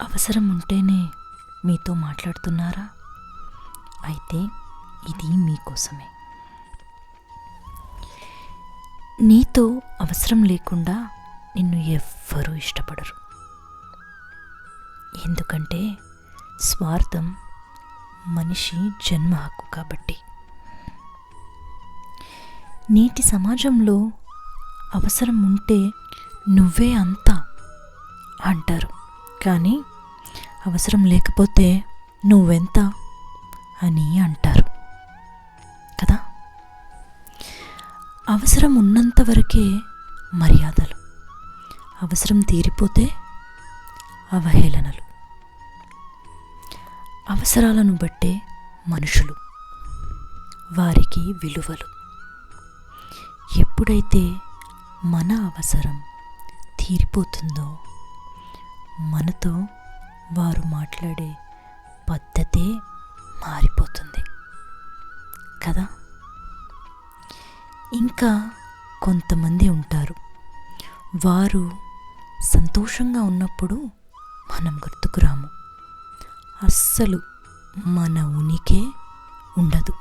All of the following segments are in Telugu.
అవసరం ఉంటేనే మీతో మాట్లాడుతున్నారా? అయితే ఇది మీకోసమే నీతో అవసరం లేకుండా నిన్ను ఎవ్వరూ ఇష్టపడరు. ఎందుకంటే స్వార్థం మనిషి జన్మ హక్కు కాబట్టి. నేటి సమాజంలో అవసరం ఉంటే నువ్వే అంతా అంటారు. కానీ అవసరం లేకపోతే నువ్వెంత అని అంటారు. కదా? అవసరం ఉన్నంత వరకే మర్యాదలు. అవసరం తీరిపోతే అవహేళనలు. అవసరాలను బట్టే మనుషులు. వారికి విలువలు. ఎప్పుడైతే మన అవసరం తీరిపోతుందో మనతో వారు మాట్లాడే పద్ధతే మారిపోతుంది. కదా? ఇంకా కొంతమంది ఉంటారు. వారు సంతోషంగా ఉన్నప్పుడు మనం గుర్తుకురాము అస్సలు మన ఉనికే ఉండదు.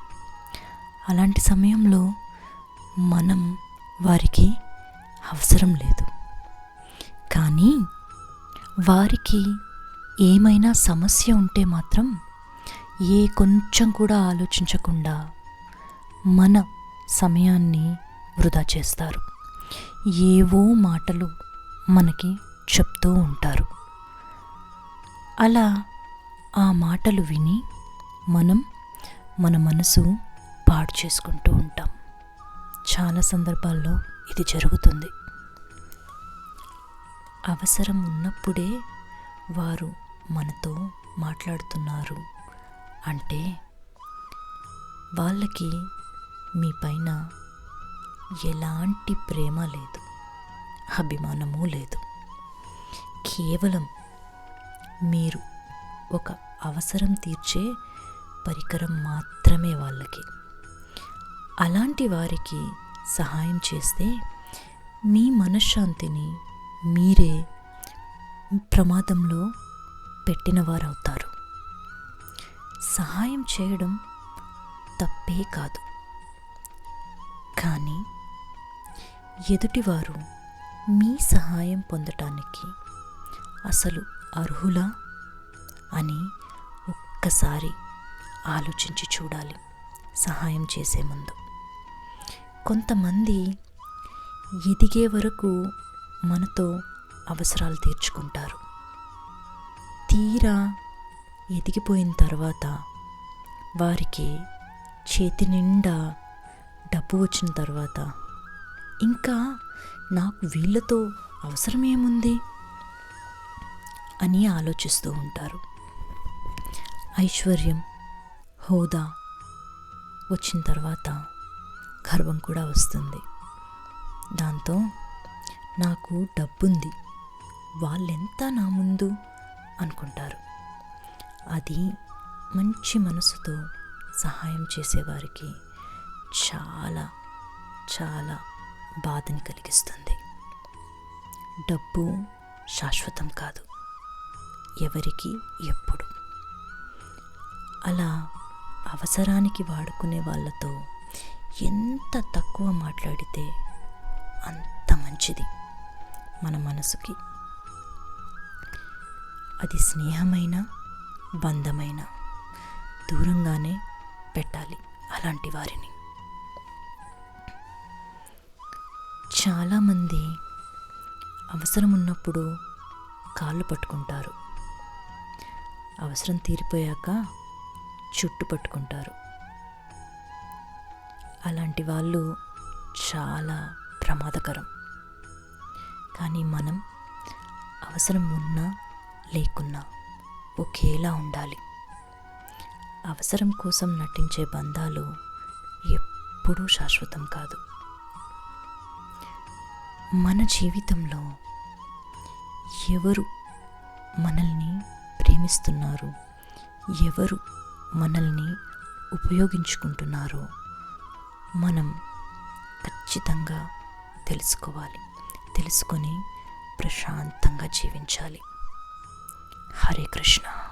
అలాంటి సమయంలో మనం వారికి అవసరం లేదు. కానీ వారికి ఏమైనా సమస్య ఉంటే మాత్రం ఏ కొంచెం కూడా ఆలోచించకుండా మన సమయాన్ని వృధా చేస్తారు. ఏవో మాటలు మనకి చెప్తూ ఉంటారు. అలా ఆ మాటలు విని మనం మన మనసు పాడు చేసుకుంటూ ఉంటాం. చాలా సందర్భాల్లో ఇది జరుగుతుంది. అవసరం ఉన్నప్పుడే వారు మనతో మాట్లాడుతున్నారు. అంటే వాళ్ళకి మీ పైన ఎలాంటి ప్రేమ లేదు అభిమానము లేదు. కేవలం మీరు ఒక అవసరం తీర్చే పరికరం మాత్రమే వాళ్ళకి. అలాంటి వారికి సహాయం చేస్తే మీ మనశ్శాంతిని మీరే ప్రమాదంలో పెట్టినవారవుతారు. సహాయం చేయడం తప్పే కాదు. కానీ ఎదుటివారు మీ సహాయం పొందటానికి అసలు అర్హులా అని ఒక్కసారి ఆలోచించి చూడాలి సహాయం చేసే ముందు. కొంతమంది ఎదిగే వరకు మనతో అవసరాలు తీర్చుకుంటారు. తీరా ఎదిగిపోయిన తర్వాత వారికి చేతి నిండా డబ్బు వచ్చిన తర్వాత ఇంకా నాకు వీళ్ళతో అవసరం ఏముంది అని ఆలోచిస్తూ ఉంటారు. ఐశ్వర్యం హోదా వచ్చిన తర్వాత గర్వం కూడా వస్తుంది. దాంతో నాకు డబ్బుంది. వాళ్ళెంత నా ముందు? అనుకుంటారు. అది మంచి మనసుతో సహాయం చేసేవారికి చాలా చాలా బాధని కలిగిస్తుంది. డబ్బు శాశ్వతం కాదు. ఎవరికి ఎప్పుడు. అలా అవసరానికి వాడుకునే వాళ్ళతో ఎంత తక్కువ మాట్లాడితే అంత మంచిది. మన మనసుకి. అది స్నేహమైన బంధమైన దూరంగానే పెట్టాలి అలాంటి వారిని. చాలామంది అవసరం ఉన్నప్పుడు కాళ్ళు పట్టుకుంటారు. అవసరం తీరిపోయాక చుట్టు పట్టుకుంటారు. అలాంటి వాళ్ళు చాలా ప్రమాదకరం. కానీ మనం అవసరం ఉన్నా లేకున్నా ఒకేలా ఉండాలి. అవసరం కోసం నటించే బంధాలు ఎప్పుడూ శాశ్వతం కాదు. మన జీవితంలో ఎవరు మనల్ని ప్రేమిస్తున్నారు? ఎవరు మనల్ని ఉపయోగించుకుంటున్నారో మనం ఖచ్చితంగా తెలుసుకోవాలి. తెలుసుకొని ప్రశాంతంగా జీవించాలి. हरे कृष्णा।